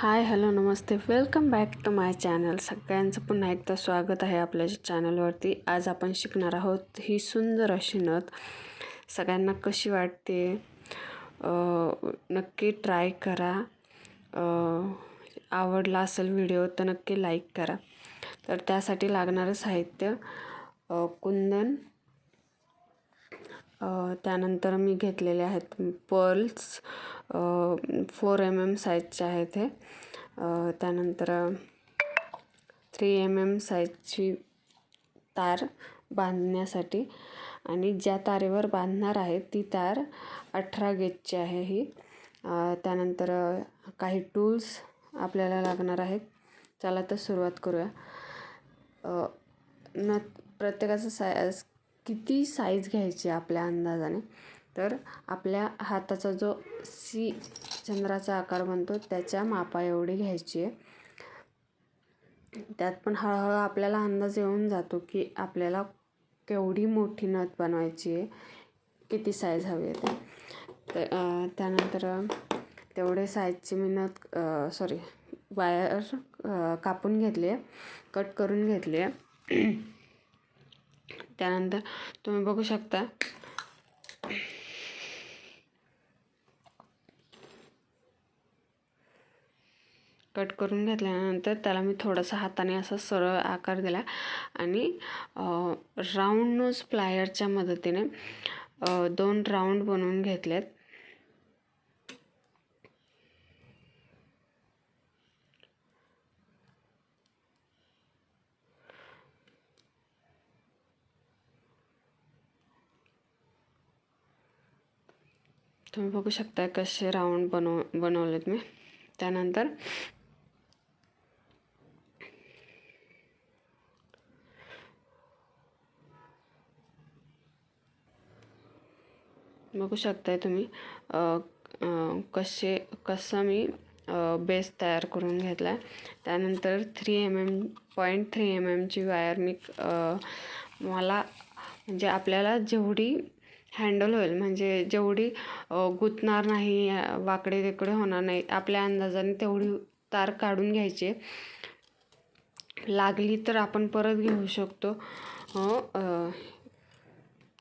High hello Namaste. Welcome back to my channel. सगळ्यांचं पुन्हा एकदा स्वागत आहे आपल्या चॅनलवरती. आज आपण शिकणार आहोत ही सुंदर अशी नथ. सगळ्यांना कशी वाटते? नक्की ट्राय करा. आवडला असेल व्हिडिओ तर नक्की लाईक करा. तर त्यासाठी लागणारं साहित्य कुंदन त्यानंतर मी घेतलेले आहेत पर्ल्स फोर एम एम साईजचे आहेत हे. त्यानंतर थ्री एम एम साईजची तार बांधण्यासाठी आणि ज्या तारेवर बांधणार आहे ती तार अठरा गेजची आहे ही. त्यानंतर काही टूल्स आपल्याला लागणार आहेत. चला तर सुरुवात करूया. न प्रत्येकाचं साय किती साईज घ्यायची आपल्या अंदाजाने? तर आपल्या हाताचा जो सी चंद्राचा आकार बनतो त्याच्या मापा एवढी घ्यायची. आहे त्यात पण हळूहळू आपल्याला अंदाज येऊन जातो की आपल्याला केवढी मोठी नथ बनवायची आहे किती साईज हवी आहे तर त्यानंतर तेवढे साईजची मी नथ सॉरी वायर कापून घेतली आहे कट करून घेतली आहे. त्यानंतर तुम्ही बघू शकता. कट करून घेतल्यानंतर त्याला मी थोडासा हाताने असा सरळ आकार दिला आणि राऊंड नोज प्लायरच्या मदतीने दोन राऊंड बनवून घेतलेत. तुम्ही बघू शकता कसे राऊंड बनव बनवलेत मी. त्यानंतर बघू शकताय तुम्ही कसे कसं मी बेस तयार करून घेतला आहे त्यानंतर three M M point three M एमची wire मी मला म्हणजे आपल्याला जेवढी हँडल होईल. म्हणजे जेवढी गुंतणार नाही वाकडे तिकडे होणार नाही आपल्या अंदाजाने तेवढी तार काढून घ्यायची. लागली तर आपण परत घेऊ शकतो.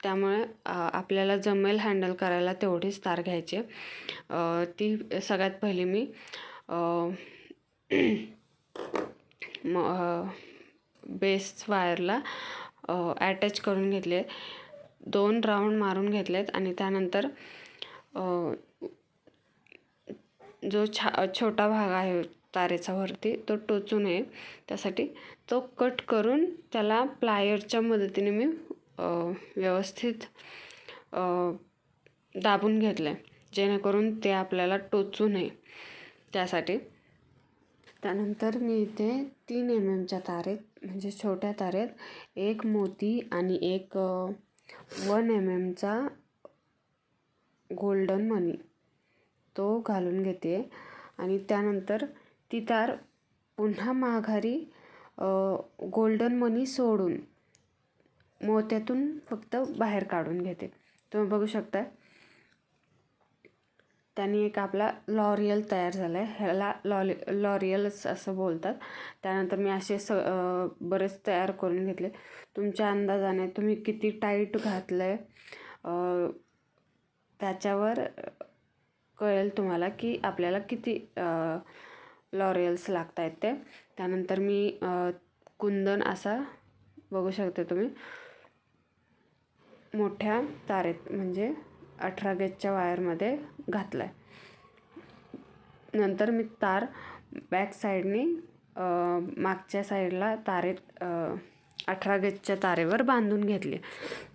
त्यामुळे आपल्याला जमेल हँडल करायला तेवढीच तार घ्यायची. ती सगळ्यात पहिली मी बेस्ट वायरला ॲटॅच करून घेतले दोन राऊंड मारून घेतलेत आणि त्यानंतर जो छा छोटा भाग आहे तारेचा वरती तो टोचू नये. त्यासाठी तो कट करून त्याला प्लायरच्या मदतीने मी व्यवस्थित दाबून घेतलं आहे जेणेकरून ते आपल्याला टोचू नये. त्यासाठी. त्यानंतर मी इथे तीन एम एमच्या तारेत म्हणजे छोट्या तारेत एक मोती आणि एक वन एम एमचा गोल्डन मनी तो घालून घेते. आणि त्यानंतर ती तार पुन्हा माघारी गोल्डन मनी सोडून मोत्यातून फक्त बाहेर काढून घेते. तुम्ही बघू शकता त्यांनी एक आपला लॉरियल तयार झाला आहे ह्याला लॉली लॉरियलच असं बोलतात. त्यानंतर मी असे स बरेच तयार करून घेतले. तुमच्या अंदाजाने तुम्ही किती टाईट घातलं आहे त्याच्यावर कळेल तुम्हाला की आपल्याला किती लॉरियल्स लागत आहेत ते. त्यानंतर मी कुंदन असा बघू शकते तुम्ही. मोठ्या तारेत म्हणजे अठरा गेजच्या वायरमध्ये घातला आहे नंतर मी तार बॅक साईडने मागच्या साईडला तारेत अठरा गेजच्या तारेवर बांधून घेतली.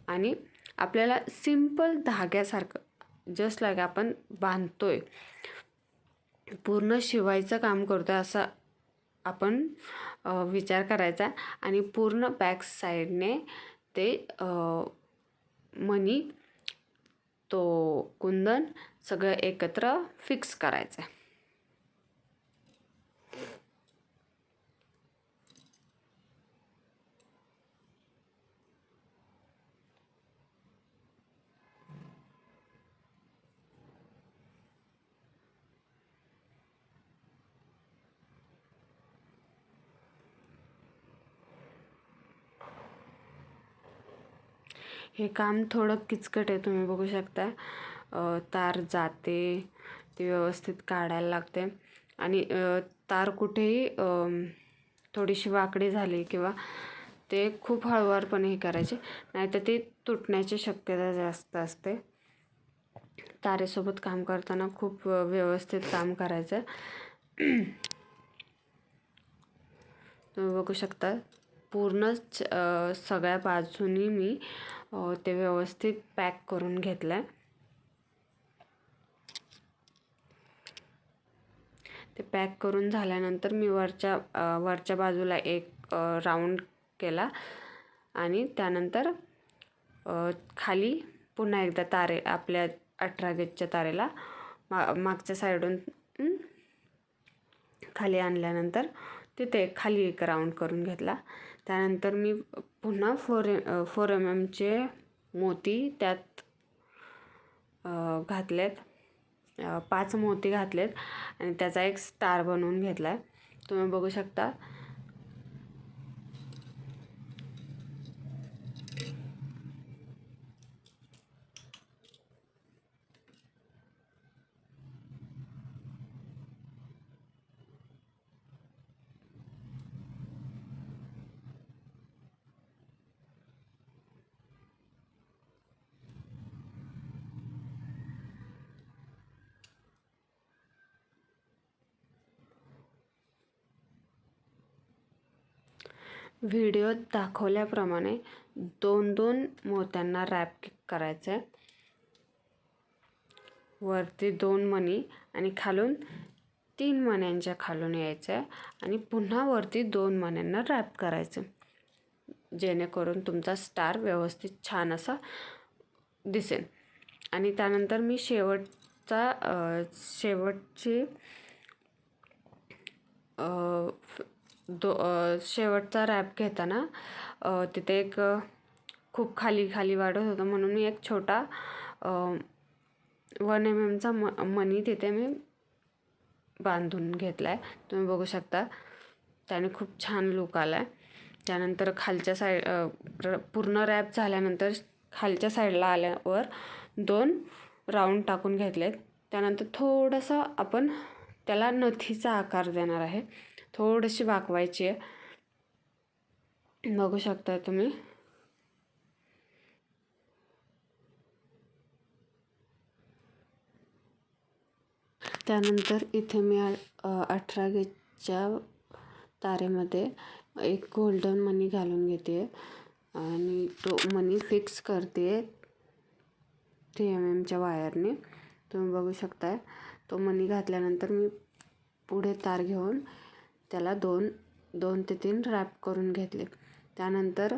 आणि आपल्याला सिंपल धाग्यासारखं जस्ट लाईक आपण बांधतो आहे पूर्ण शिवायचं काम करतो आहे असा आपण विचार करायचा. आणि पूर्ण बॅक साईडने ते मनी तो कुंदन सगळं एकत्र फिक्स करायचं आहे हे काम थोडं किचकट आहे तुम्ही बघू शकता तार जाते ती व्यवस्थित काढायला लागते. आणि तार कुठेही थोडीशी वाकडी झाली किंवा ते खूप हळुवारपणे हे करायचे नाहीतर ती तुटण्याची शक्यता जास्त असते. तारेसोबत काम करताना खूप व्यवस्थित काम करायचं. तुम्ही बघू शकता पूर्णच सगळ्या बाजूनी मी हो, ते व्यवस्थित पॅक करून घेतलं आहे ते पॅक करून झाल्यानंतर मी वरच्या वरच्या बाजूला एक राऊंड केला आणि त्यानंतर खाली पुन्हा एकदा तारे आपल्या अठरा गेजच्या तारेला मा मागच्या साईडून खाली आणल्यानंतर तिथे खाली एक राऊंड करून घेतला. त्यानंतर मी पुन्हा फोर फोर एम एमचे मोती त्यात घातलेत. पाच मोती घातलेत. आणि त्याचा एक स्टार बनवून घेतला आहे तुम्ही बघू शकता. व्हिडिओत दाखवल्याप्रमाणे दोन दोन मोत्यांना रॅप करायचं आहे वरती दोन मणी आणि खालून तीन मण्यांच्या खालून यायचं आहे आणि पुन्हा वरती दोन मण्यांना रॅप करायचं जेणेकरून तुमचा स्टार व्यवस्थित छान असा दिसेल. आणि त्यानंतर मी शेवटचा शेवटची दो शेवटचा रॅप घेताना तिथे एक खूप खाली खाली वाढत होतं म्हणून मी एक छोटा वन एम एमचा म मनी तिथे मी बांधून घेतला आहे तुम्ही बघू शकता त्याने खूप छान लुक आला आहे त्यानंतर खालच्या साईड पूर्ण रॅप झाल्यानंतर खालच्या साईडला आल्यावर दोन राऊंड टाकून घेतलेत. त्यानंतर थोडंसं आपण त्याला नथीचा आकार देणार आहे. थोडीशी वाकवायची आहे. बघू शकता तुम्ही. त्यानंतर इथे मी अठरा गेजच्या तारेमध्ये एक गोल्डन मनी घालून घेते. आणि तो मनी फिक्स करते थ्री एम एमच्या वायरने. तुम्ही बघू शकताय. तो मनी घातल्यानंतर मी पुढे तार घेऊन त्याला दोन दोन ते तीन रॅप करून घेतले. त्यानंतर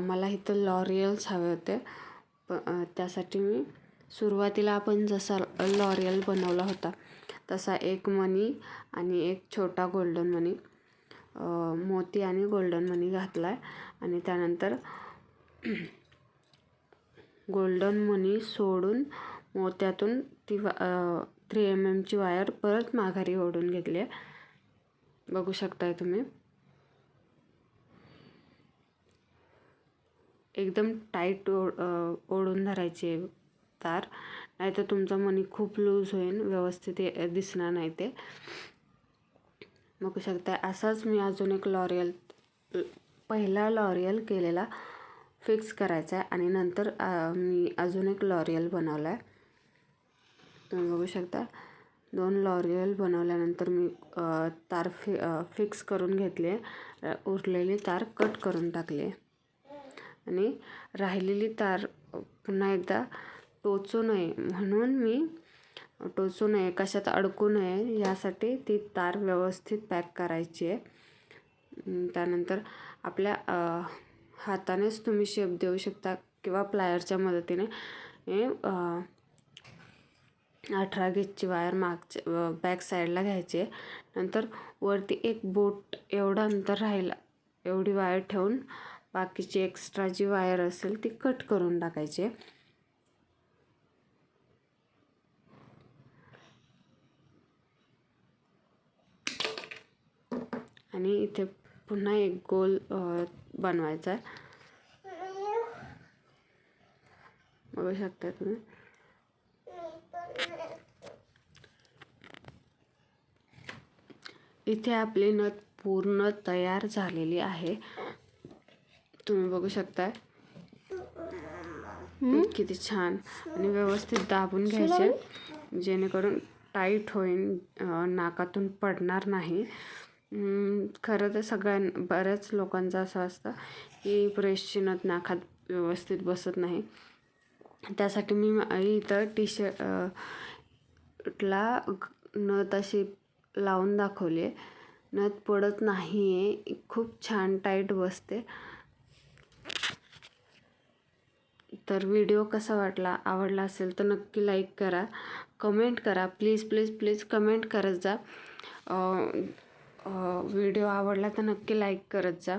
मला इथं लॉरियल्स हवे होते. प त्यासाठी मी सुरुवातीला आपण जसा लॉरियल बनवला होता तसा एक मनी आणि एक छोटा गोल्डन मनी मोती आणि गोल्डन मनी घातला आहे आणि त्यानंतर गोल्डन मनी सोडून मोत्यातून ती थ्री एम एमची वायर परत माघारी ओढून घेतली आहे. बघू शकताय तुम्ही. एकदम टाईट ओ ओढून धरायची आहे तार. नाहीतर तुमचा मनी खूप लूज होईल व्यवस्थित दिसणार नाही ते. बघू शकता असाच मी अजून एक लॉरियल पहिला लॉरियल केलेला. फिक्स करायचा आहे आणि नंतर मी अजून एक लॉरियल बनवला आहे. तुम्ही बघू शकता दोन लॉरियल बनवल्यानंतर मी तार फि फिक्स करून घेतली आहे. उरलेली तार कट करून टाकली आहे. आणि राहिलेली तार पुन्हा एकदा टोचू नये म्हणून मी टोचू नये कशात अडकू नये यासाठी ती तार व्यवस्थित पॅक करायची आहे. त्यानंतर आपल्या हातानेच तुम्ही शेप देऊ शकता किंवा प्लायरच्या मदतीने. हे अठरा गेजची वायर मागच्या बॅक साईडला घ्यायची आहे. नंतर वरती एक बोट एवढं अंतर राहिला एवढी वायर ठेवून बाकीची एक्स्ट्रा जी वायर असेल ती कट करून टाकायची आहे. आणि इथे पुन्हा एक गोल बनवायचा आहे. बघू शकता तुम्ही. इथे आपली नथ पूर्ण तयार झालेली आहे. तुम्ही बघू शकताय किती छान. आणि व्यवस्थित दाबून घ्यायचे. जेणेकरून टाईट होईल नाकातून पडणार नाही. खरं तर सगळ्यां बऱ्याच लोकांचं असं असतं की प्रेसची नथ नाकात व्यवस्थित बसत नाही. त्यासाठी मी इथं टी शर्टला नथ अशी लावून दाखवली आहे. नथ पडत नाही आहे खूप छान टाईट बसते. तर व्हिडिओ कसा वाटला आवडला असेल तर नक्की लाईक करा कमेंट करा. प्लीज प्लीज प्लीज कमेंट करत जा. व्हिडिओ आवडला तर नक्की लाईक करत जा.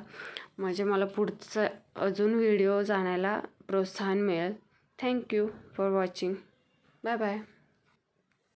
म्हणजे मला पुढचं अजून व्हिडिओ जाण्याला प्रोत्साहन मिळेल. Thank you for watching bye bye